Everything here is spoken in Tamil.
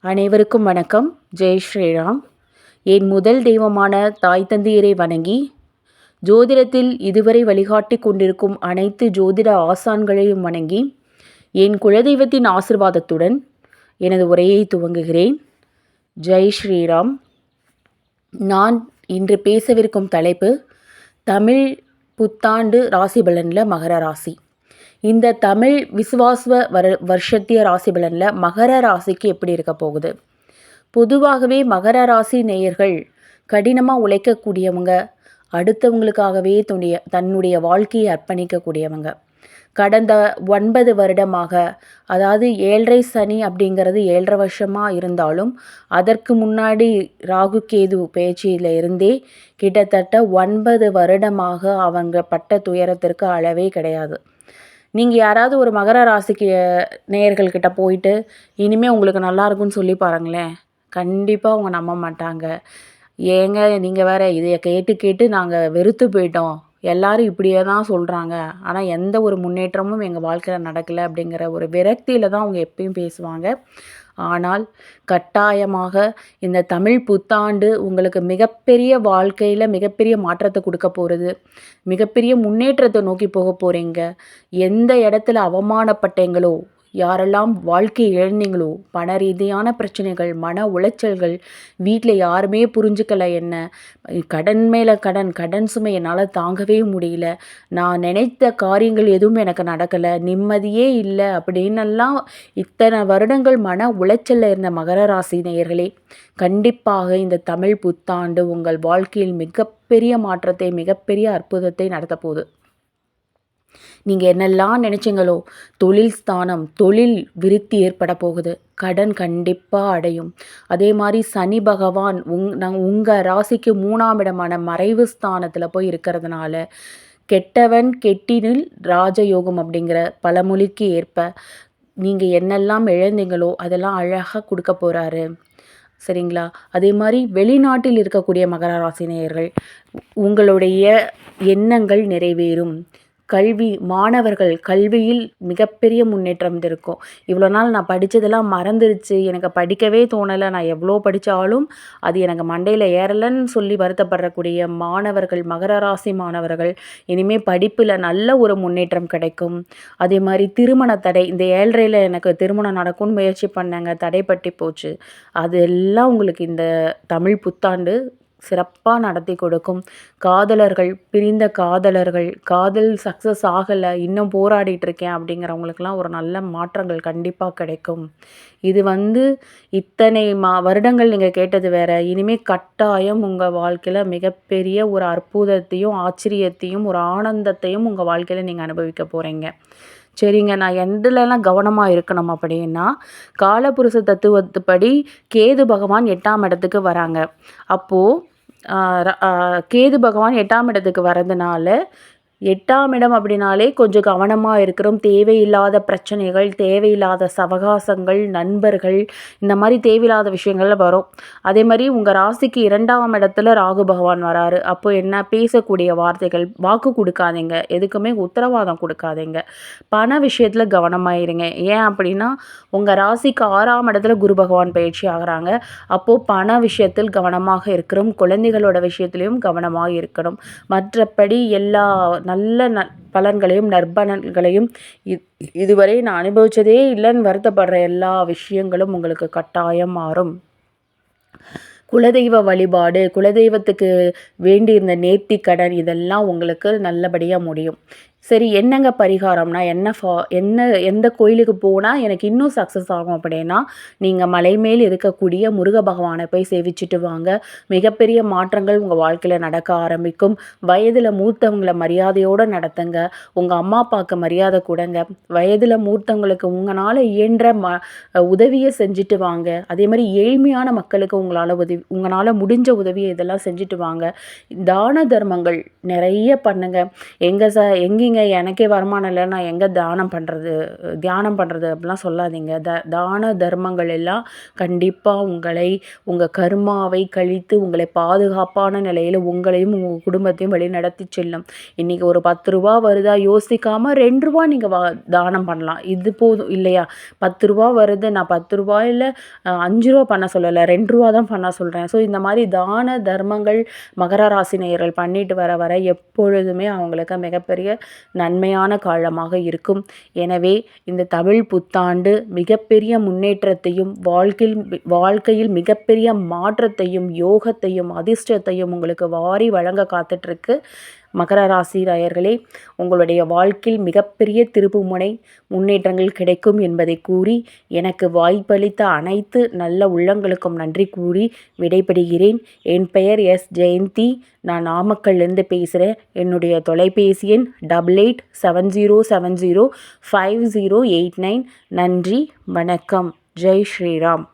அனைவருக்கும் வணக்கம். ஜெய் ஸ்ரீராம். என் முதல் தெய்வமான தாய் தந்தையரை வணங்கி ஜோதிடத்தில் இதுவரை வழிகாட்டி கொண்டிருக்கும் அனைத்து ஜோதிட ஆசான்களையும் வணங்கி என் குலதெய்வத்தின் ஆசிர்வாதத்துடன் எனது உரையை துவங்குகிறேன். ஜெய் ஸ்ரீராம். நான் இன்று பேசவிருக்கும் தலைப்பு தமிழ் புத்தாண்டு ராசி பலனில் மகர ராசி. இந்த தமிழ் விசுவாச வர வருஷத்திய ராசி பலனில் மகர ராசிக்கு எப்படி இருக்க போகுது? பொதுவாகவே மகர ராசி நேயர்கள் கடினமாக உழைக்கக்கூடியவங்க அடுத்தவங்களுக்காகவே துணிய தன்னுடைய வாழ்க்கையை அர்ப்பணிக்கக்கூடியவங்க. கடந்த ஒன்பது வருடமாக அதாவது ஏழரை சனி அப்படிங்கிறது ஏழரை வருஷமாக இருந்தாலும் அதற்கு முன்னாடி ராகு கேது பேச்சியில் இருந்தே கிட்டத்தட்ட ஒன்பது வருடமாக அவங்க பட்ட துயரத்திற்கு அளவே கிடையாது. நீங்கள் யாராவது ஒரு மகர ராசிக்கு நேயர்கள்கிட்ட போயிட்டு இனிமேல் உங்களுக்கு நல்லாயிருக்குன்னு சொல்லி பாருங்களேன். கண்டிப்பாக அவங்க நம்ப மாட்டாங்க. ஏங்க நீங்கள் வேறு இதை கேட்டு கேட்டு நாங்கள் வெறுத்து போயிட்டோம். எல்லாரும் இப்படியே தான் சொல்கிறாங்க ஆனால் எந்த ஒரு முன்னேற்றமும் எங்கள் வாழ்க்கையில் நடக்கலை அப்படிங்கிற ஒரு விரக்தியில் தான் அவங்க எப்பயும் பேசுவாங்க. ஆனால் கட்டாயமாக இந்த தமிழ் புத்தாண்டு உங்களுக்கு மிகப்பெரிய வாழ்க்கையில் மிகப்பெரிய மாற்றத்தை கொடுக்க போகிறது மிகப்பெரிய முன்னேற்றத்தை நோக்கி போக போகிறீங்க எந்த இடத்துல அவமானப்பட்டீங்களோ யாரெல்லாம் வாழ்க்கை இழந்தீங்களோ பண ரீதியான பிரச்சனைகள் மன உளைச்சல்கள் வீட்டில் யாருமே புரிஞ்சுக்கலை என்ன கடன் மேலே கடன் கடன் சுமை என்னால் தாங்கவே முடியல நான் நினைத்த காரியங்கள் எதுவும் எனக்கு நடக்கலை நிம்மதியே இல்லை அப்படின்னெல்லாம் இத்தனை வருடங்கள் மன உளைச்சலில் இருந்த மகர ராசி நேயர்களே கண்டிப்பாக இந்த தமிழ் புத்தாண்டு உங்கள் வாழ்க்கையில் மிகப்பெரிய மாற்றத்தை மிகப்பெரிய அற்புதத்தை நடத்த போகுது நீங்கள் என்னெல்லாம் நினச்சிங்களோ தொழில் ஸ்தானம் தொழில் விருத்தி ஏற்பட போகுது. கடன் கண்டிப்பாக அடையும். அதே மாதிரி சனி பகவான் உங் நாங்கள் உங்கள் ராசிக்கு மூணாம் இடமான மறைவு ஸ்தானத்தில் போய் இருக்கிறதுனால கெட்டவன் கெட்டினில் ராஜயோகம் அப்படிங்கிற பழமொழிக்கு ஏற்ப நீங்கள் என்னெல்லாம் இழந்தீங்களோ அதெல்லாம் அழகாக கொடுக்க போகிறாரு சரிங்களா? அதே மாதிரி வெளிநாட்டில் இருக்கக்கூடிய மகர ராசினியர்கள் உங்களுடைய எண்ணங்கள் நிறைவேறும். கல்வி மாணவர்கள் கல்வியில் மிகப்பெரிய முன்னேற்றம் இருக்கும் இவ்வளோ நாள் நான் படித்ததெல்லாம் மறந்துருச்சு. எனக்கு படிக்கவே தோணலை. நான் எவ்வளோ படித்தாலும் அது எனக்கு மண்டையில் ஏறலைன்னு சொல்லி வருத்தப்படக்கூடிய மாணவர்கள் மகர ராசி மாணவர்கள் இனிமேல் படிப்பில் நல்ல ஒரு முன்னேற்றம் கிடைக்கும். அதே மாதிரி திருமண தடை இந்த ஏழ்றையில் எனக்கு திருமணம் நடக்கும்னு முயற்சி பண்ணேங்க. தடைப்பட்டு போச்சு. அது எல்லாம் உங்களுக்கு இந்த தமிழ் புத்தாண்டு சிறப்பாக நடத்தி கொடுக்கும். காதலர்கள் பிரிந்த காதலர்கள் காதல் சக்ஸஸ் ஆகலை இன்னும் போராடிட்டுருக்கேன் அப்படிங்கிறவங்களுக்கெல்லாம் ஒரு நல்ல மாற்றங்கள் கண்டிப்பாக கிடைக்கும். இது வந்து இத்தனை மா வருடங்கள் நீங்கள் கேட்டது வேறு. இனிமேல் கட்டாயம் உங்கள் வாழ்க்கையில் மிகப்பெரிய ஒரு அற்புதத்தையும் ஆச்சரியத்தையும் ஒரு ஆனந்தத்தையும் உங்கள் வாழ்க்கையில் நீங்கள் அனுபவிக்க போகிறீங்க சரிங்க நான் எதுலலாம் கவனமாக இருக்கணும் அப்படின்னா காலபுருஷ தத்துவத்துப்படி கேது பகவான் எட்டாம் இடத்துக்கு வராங்க. அப்போது கேது பகவான் எட்டாம் இடத்துக்கு வரதுனால எட்டாம் இடம் அப்படின்னாலே கொஞ்சம் கவனமாக இருக்கிறோம். தேவையில்லாத பிரச்சனைகள் தேவையில்லாத சவகாசங்கள் நண்பர்கள் இந்த மாதிரி தேவையில்லாத விஷயங்கள் வரும். அதே மாதிரி உங்கள் ராசிக்கு இரண்டாம் இடத்துல ராகு பகவான் வராரு. அப்போ என்ன? பேசக்கூடிய வார்த்தைகள் வாக்கு கொடுக்காதீங்க. எதுக்குமே உத்தரவாதம் கொடுக்காதீங்க. பண விஷயத்தில் கவனமாக இருங்க. ஏன் அப்படின்னா உங்கள் ராசிக்கு ஆறாம் இடத்துல குரு பகவான் பயிற்சி ஆகிறாங்க. அப்போது பண விஷயத்தில் கவனமாக இருக்கிறோம். குழந்தைகளோட விஷயத்துலையும் கவனமாக இருக்கணும். மற்றபடி எல்லா நல்ல ந பலன்களையும் நற்பலன்களையும் இதுவரை நான் அனுபவித்ததே இல்லைன்னு வருத்தப்படுற எல்லா விஷயங்களும் உங்களுக்கு கட்டாயம் மாறும். குலதெய்வ வழிபாடு குலதெய்வத்துக்கு வேண்டியிருந்த நேர்த்தி கடன் இதெல்லாம் உங்களுக்கு நல்லபடியாக முடியும். சரி என்னங்க பரிகாரம்னா? என்ன ஃபா என்ன எந்த கோயிலுக்கு போனால் எனக்கு இன்னும் சக்ஸஸ் ஆகும் அப்படின்னா நீங்கள் மலை மேல் இருக்கக்கூடிய முருக பகவானை போய் சேவிச்சுட்டு வாங்க. மிகப்பெரிய மாற்றங்கள் உங்கள் வாழ்க்கையில் நடக்க ஆரம்பிக்கும். வயதில் மூத்தவங்களை மரியாதையோடு நடத்துங்க. உங்கள் அம்மா அப்பாவுக்கு மரியாதை கொடுங்க. வயதில் மூத்தவங்களுக்கு உங்களால் இயன்ற ம உதவியை செஞ்சுட்டு வாங்க. அதே மாதிரி ஏழ்மையான மக்களுக்கு உங்களால் உதவி உங்களால் முடிஞ்ச உதவியை இதெல்லாம் செஞ்சுட்டு வாங்க. தான தர்மங்கள் நிறைய பண்ணுங்கள் எங்கே ச எங்கே எங்கேங்க எனக்கே வருமானம் இல்லை நான் எங்கே தானம் பண்ணுறது தியானம் பண்ணுறது அப்படிலாம் சொல்லாதீங்க. த தான தர்மங்கள் எல்லாம் கண்டிப்பாக உங்களை உங்கள் கர்மாவை கழித்து உங்களை பாதுகாப்பான நிலையில் உங்களையும் உங்கள் குடும்பத்தையும் வழி நடத்தி செல்லும். இன்றைக்கி ஒரு பத்து ரூபா வருதா யோசிக்காமல் ரெண்டு ரூபா நீங்கள் வா தானம் பண்ணலாம். இது போதும் இல்லையா? பத்து ரூபா வருது நான் பத்து ரூபாயில் அஞ்சு ரூபா பண்ண சொல்லலை ரெண்டு ரூபா தான் பண்ண சொல்கிறேன் ஸோ இந்த மாதிரி தான தர்மங்கள் மகர ராசி நேயர்கள் பண்ணிட்டு வர வர எப்பொழுதுமே அவங்களுக்கு மிகப்பெரிய நன்மையான காலமாக இருக்கும். எனவே இந்த தமிழ் புத்தாண்டு மிகப்பெரிய முன்னேற்றத்தையும் வாழ்க்கையில் வாழ்க்கையில் மிகப்பெரிய மாற்றத்தையும் யோகத்தையும் அதிர்ஷ்டத்தையும் உங்களுக்கு வாரி வழங்க காத்துட்ருக்கு. மகர ராசி ராயர்களே உங்களுடைய வாழ்க்கையில் மிகப்பெரிய திருப்புமுனை முன்னேற்றங்கள் கிடைக்கும் என்பதை கூறி எனக்கு வாய்ப்பளித்த அனைத்து நல்ல உள்ளங்களுக்கும் நன்றி கூறி விடைபெறுகிறேன். என் பெயர் எஸ். ஜெயந்தி. நான் நாமக்கல்லேருந்து பேசுகிறேன் என்னுடைய தொலைபேசி எண் double eight seven zero seven zero five zero eight nine. நன்றி வணக்கம். ஜெய் ஸ்ரீராம்.